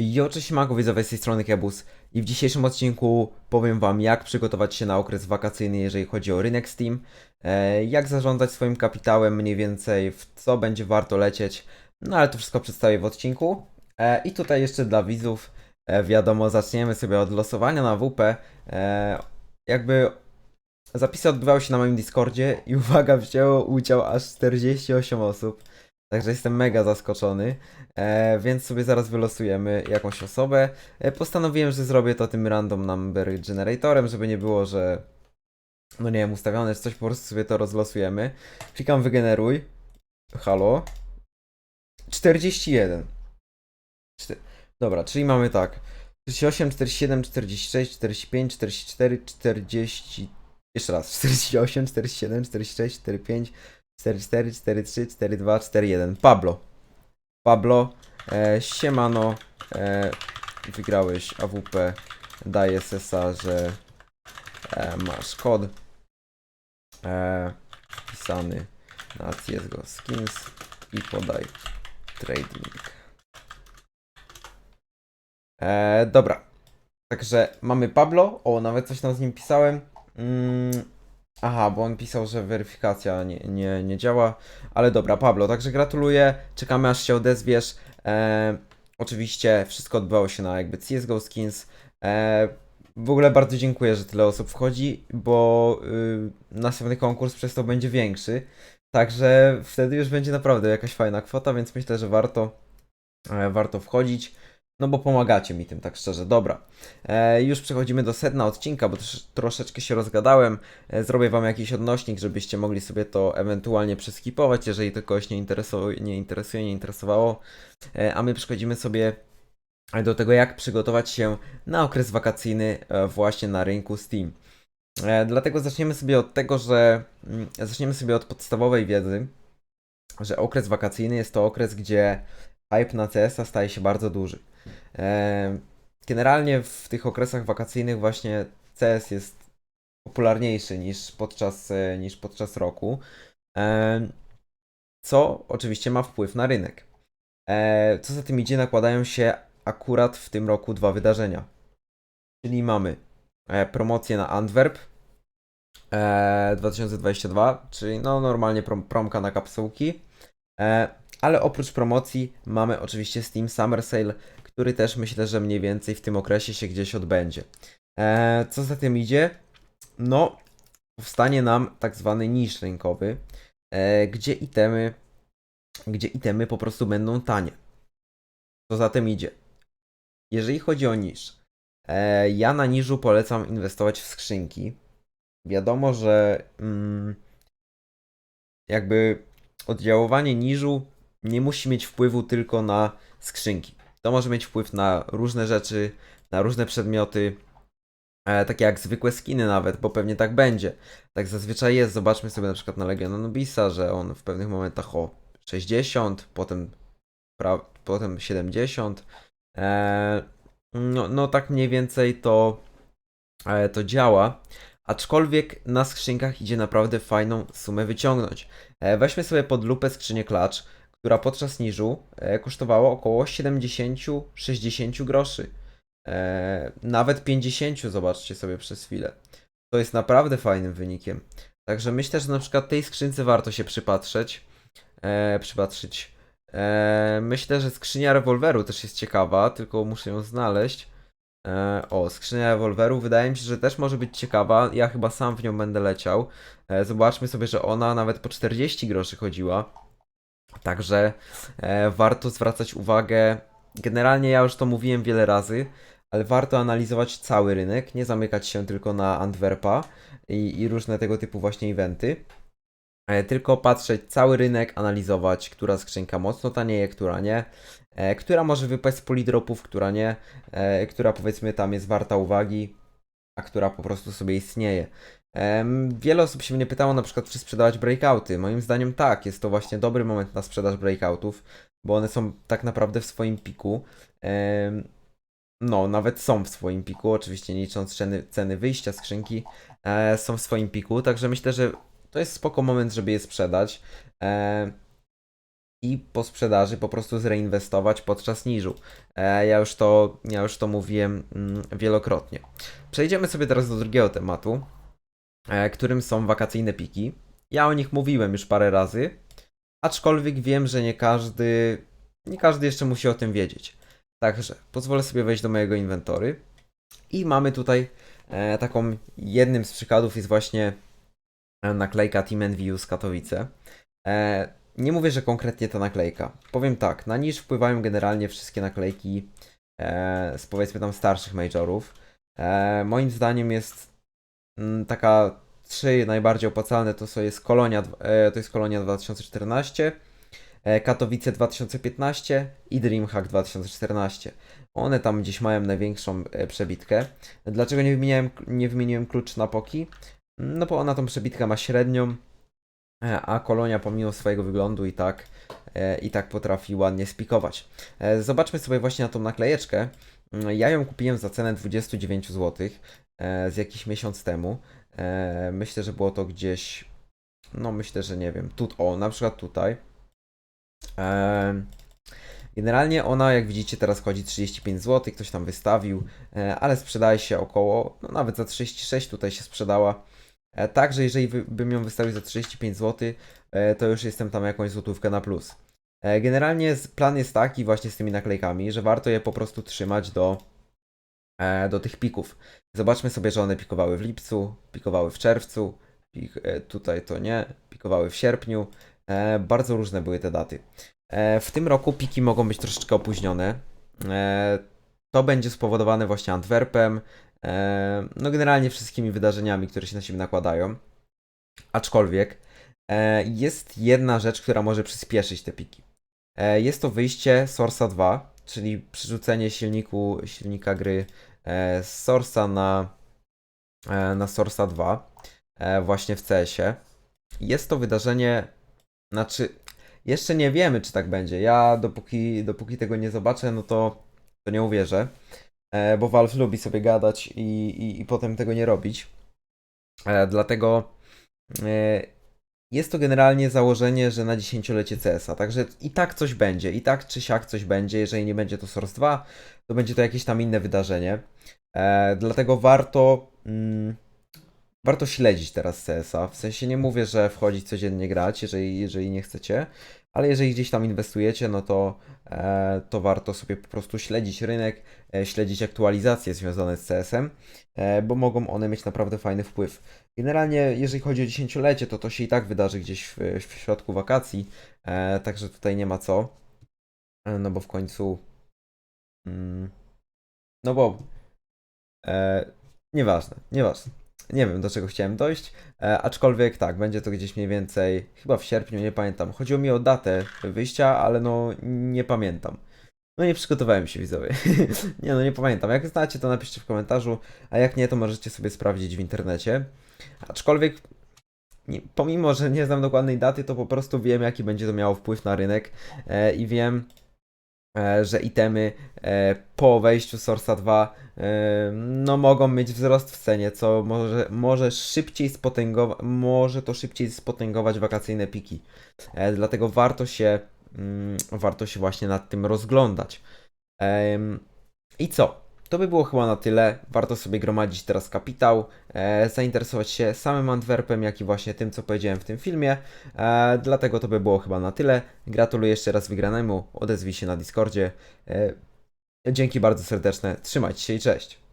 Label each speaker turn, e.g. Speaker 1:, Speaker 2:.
Speaker 1: Jo, cześć Mago, widzowie z tej strony Kebus i w dzisiejszym odcinku powiem wam jak przygotować się na okres wakacyjny, jeżeli chodzi o rynek Steam, e, jak zarządzać swoim kapitałem mniej więcej, w co będzie warto lecieć, no ale to wszystko przedstawię w odcinku. E, I tutaj jeszcze dla widzów, e, wiadomo, zaczniemy sobie od losowania na WP. Jakby zapisy odbywały się na moim Discordzie i uwaga, wzięło udział aż 48 osób. Także jestem mega zaskoczony, e, więc sobie zaraz wylosujemy jakąś osobę. E, postanowiłem, że zrobię to tym random number generatorem, żeby nie było, że no nie wiem, ustawione czy coś, po prostu sobie to rozlosujemy. Klikam wygeneruj. Halo. 41. Czty- Dobra, czyli mamy tak. 48, 47, 46, 45, 44, 40. Jeszcze raz. 48, 47, 46, 45, 44, 43, 42, 41. Pablo. Pablo, e, siemano, e, wygrałeś AWP, daję sesa, że e, masz kod e, wpisany na CSGO Skins i podaj trading. E, dobra, także mamy Pablo, o nawet coś tam z nim pisałem. Mm, Aha, bo on pisał, że weryfikacja nie, nie, nie działa. Ale dobra, Pablo, także gratuluję. Czekamy aż się odezwiesz. E, oczywiście wszystko odbywało się na jakby CSGO Skins. E, w ogóle bardzo dziękuję, że tyle osób wchodzi, bo y, następny konkurs przez to będzie większy. Także wtedy już będzie naprawdę jakaś fajna kwota, więc myślę, że warto, e, warto wchodzić. No bo pomagacie mi tym, tak szczerze. Dobra. E, już przechodzimy do sedna odcinka, bo też troszeczkę się rozgadałem. E, Zrobię wam jakiś odnośnik, żebyście mogli sobie to ewentualnie przeskipować, jeżeli to kogoś nie interesuje, nie, interesuje, nie interesowało. E, A my przechodzimy sobie do tego, jak przygotować się na okres wakacyjny e, właśnie na rynku Steam. E, Dlatego zaczniemy sobie od tego, że mm, zaczniemy sobie od podstawowej wiedzy, że okres wakacyjny jest to okres, gdzie hype na CS-a staje się bardzo duży. Generalnie w tych okresach wakacyjnych właśnie CS jest popularniejszy niż podczas, e, niż podczas roku, co oczywiście ma wpływ na rynek. E, Co za tym idzie, nakładają się akurat w tym roku dwa wydarzenia. Czyli mamy e, promocję na Antwerp e, 2022, czyli no normalnie prom, promka na kapsułki. Ale oprócz promocji mamy oczywiście Steam Summer Sale, który też myślę, że mniej więcej w tym okresie się gdzieś odbędzie. E, co za tym idzie? No, powstanie nam tak zwany nisz rynkowy, e, gdzie itemy, gdzie itemy po prostu będą tanie. Co za tym idzie? Jeżeli chodzi o nisz, e, ja na niżu polecam inwestować w skrzynki. Wiadomo, że mm, jakby oddziaływanie niżu nie musi mieć wpływu tylko na skrzynki. To może mieć wpływ na różne rzeczy, na różne przedmioty, e, takie jak zwykłe skiny nawet, bo pewnie tak będzie. Tak zazwyczaj jest. Zobaczmy sobie na przykład na Legion Anubisa, że on w pewnych momentach o 60, potem, pra, potem 70. E, no, no tak mniej więcej to, e, to działa. Aczkolwiek na skrzynkach idzie naprawdę fajną sumę wyciągnąć. E, weźmy sobie pod lupę skrzynię klacz, która podczas niżu e, kosztowała około 70-60 groszy. E, nawet 50 zobaczcie sobie przez chwilę. To jest naprawdę fajnym wynikiem. Także myślę, że na przykład tej skrzynce warto się przypatrzeć. E, przypatrzyć. Myślę, że skrzynia rewolweru też jest ciekawa, tylko muszę ją znaleźć. O, skrzynia rewolweru wydaje mi się, że też może być ciekawa. Ja chyba sam w nią będę leciał. Zobaczmy sobie, że ona nawet po 40 groszy chodziła. Także e, warto zwracać uwagę. Generalnie ja już to mówiłem wiele razy, ale warto analizować cały rynek, nie zamykać się tylko na Antwerpa i, i różne tego typu właśnie eventy. E, tylko patrzeć cały rynek, analizować, która skrzynka mocno tanieje, która nie, e, która może wypaść z polidropów, która nie, e, która powiedzmy tam jest warta uwagi, a która po prostu sobie istnieje. Wiele osób się mnie pytało na przykład, czy sprzedawać breakouty. Moim zdaniem tak, jest to właśnie dobry moment na sprzedaż breakoutów, bo one są tak naprawdę w swoim piku. No, nawet są w swoim piku, oczywiście nie licząc ceny, ceny wyjścia skrzynki, e, są w swoim piku, także myślę, że to jest spoko moment, żeby je sprzedać. E, i po sprzedaży po prostu zreinwestować podczas niżu. E, ja, już to, ja już to mówiłem mm, wielokrotnie. Przejdziemy sobie teraz do drugiego tematu, którym są wakacyjne piki. Ja o nich mówiłem już parę razy, aczkolwiek wiem, że nie każdy, nie każdy jeszcze musi o tym wiedzieć. Także pozwolę sobie wejść do mojego inwentory i mamy tutaj e, taką, jednym z przykładów jest właśnie e, naklejka Team NVU z Katowice. E, nie mówię, że konkretnie ta naklejka. Powiem tak, na niż wpływają generalnie wszystkie naklejki e, z powiedzmy tam starszych majorów. E, moim zdaniem jest taka trzy najbardziej opłacalne to są jest Kolonia, e, to jest Kolonia 2014, e, Katowice 2015 i Dreamhack 2014. One tam gdzieś mają największą e, przebitkę. Dlaczego nie wymieniłem, nie wymieniłem klucz na Poki? No bo ona tą przebitkę ma średnią, a Kolonia pomimo swojego wyglądu i tak, e, i tak potrafi ładnie spikować. E, Zobaczmy sobie właśnie na tą naklejeczkę. Mm, Ja ją kupiłem za cenę 29 zł e, z jakiś miesiąc temu. E, Myślę, że było to gdzieś, no myślę, że nie wiem, tu, o, na przykład tutaj. E, Generalnie ona, jak widzicie, teraz chodzi 35 zł, ktoś tam wystawił, e, ale sprzedaje się około, no nawet za 36 tutaj się sprzedała. E, Także jeżeli bym ją wystawił za 35 zł, e, to już jestem tam jakąś złotówkę na plus. E, Generalnie plan jest taki właśnie z tymi naklejkami, że warto je po prostu trzymać do, do tych pików. Zobaczmy sobie, że one pikowały w lipcu, pikowały w czerwcu, pik, tutaj to nie, pikowały w sierpniu. Bardzo różne były te daty. W tym roku piki mogą być troszeczkę opóźnione. To będzie spowodowane właśnie Antwerpem, no generalnie wszystkimi wydarzeniami, które się na siebie nakładają. Aczkolwiek e, jest jedna rzecz, która może przyspieszyć te piki. E, Jest to wyjście Source'a 2, czyli przerzucenie silniku, silnika gry e, z Source'a na, e, na Source'a 2 e, właśnie w CS-ie. Jest to wydarzenie, znaczy jeszcze nie wiemy, czy tak będzie. Ja dopóki, dopóki tego nie zobaczę, no to, to nie uwierzę. E, bo Valve lubi sobie gadać i, i, i potem tego nie robić. E, dlatego e, jest to generalnie założenie, że na dziesięciolecie CS-a. Także i tak coś będzie, i tak czy siak coś będzie. Jeżeli nie będzie to Source 2, to będzie to jakieś tam inne wydarzenie. Dlatego warto. Mm, warto śledzić teraz CS-a. W sensie nie mówię, że wchodzić codziennie grać, jeżeli, jeżeli nie chcecie, ale jeżeli gdzieś tam inwestujecie, no to, e, to warto sobie po prostu śledzić rynek, e, śledzić aktualizacje związane z CS-em, e, bo mogą one mieć naprawdę fajny wpływ. Generalnie, jeżeli chodzi o dziesięciolecie, to to się i tak wydarzy gdzieś w, w środku wakacji, e, także tutaj nie ma co, e, no bo w końcu, mm, no bo, e, nieważne, nieważne. Nie wiem, do czego chciałem dojść, e, aczkolwiek tak, będzie to gdzieś mniej więcej, chyba w sierpniu, nie pamiętam. Chodziło mi o datę wyjścia, ale no nie pamiętam. No nie przygotowałem się widzowie. nie no, nie pamiętam. Jak znacie, to napiszcie w komentarzu, a jak nie, to możecie sobie sprawdzić w internecie. Aczkolwiek, nie, pomimo, że nie znam dokładnej daty, to po prostu wiem, jaki będzie to miało wpływ na rynek e, i wiem, że itemy e, po wejściu Source'a 2 e, no mogą mieć wzrost w cenie, co może, może szybciej spotęgować, może to szybciej spotęgować wakacyjne piki. E, dlatego warto się, mm, warto się właśnie nad tym rozglądać. I co? To by było chyba na tyle. Warto sobie gromadzić teraz kapitał, e, zainteresować się samym Antwerpem, jak i właśnie tym, co powiedziałem w tym filmie. E, dlatego to by było chyba na tyle. Gratuluję jeszcze raz wygranemu. Odezwij się na Discordzie. E, dzięki bardzo serdeczne. Trzymajcie się i cześć.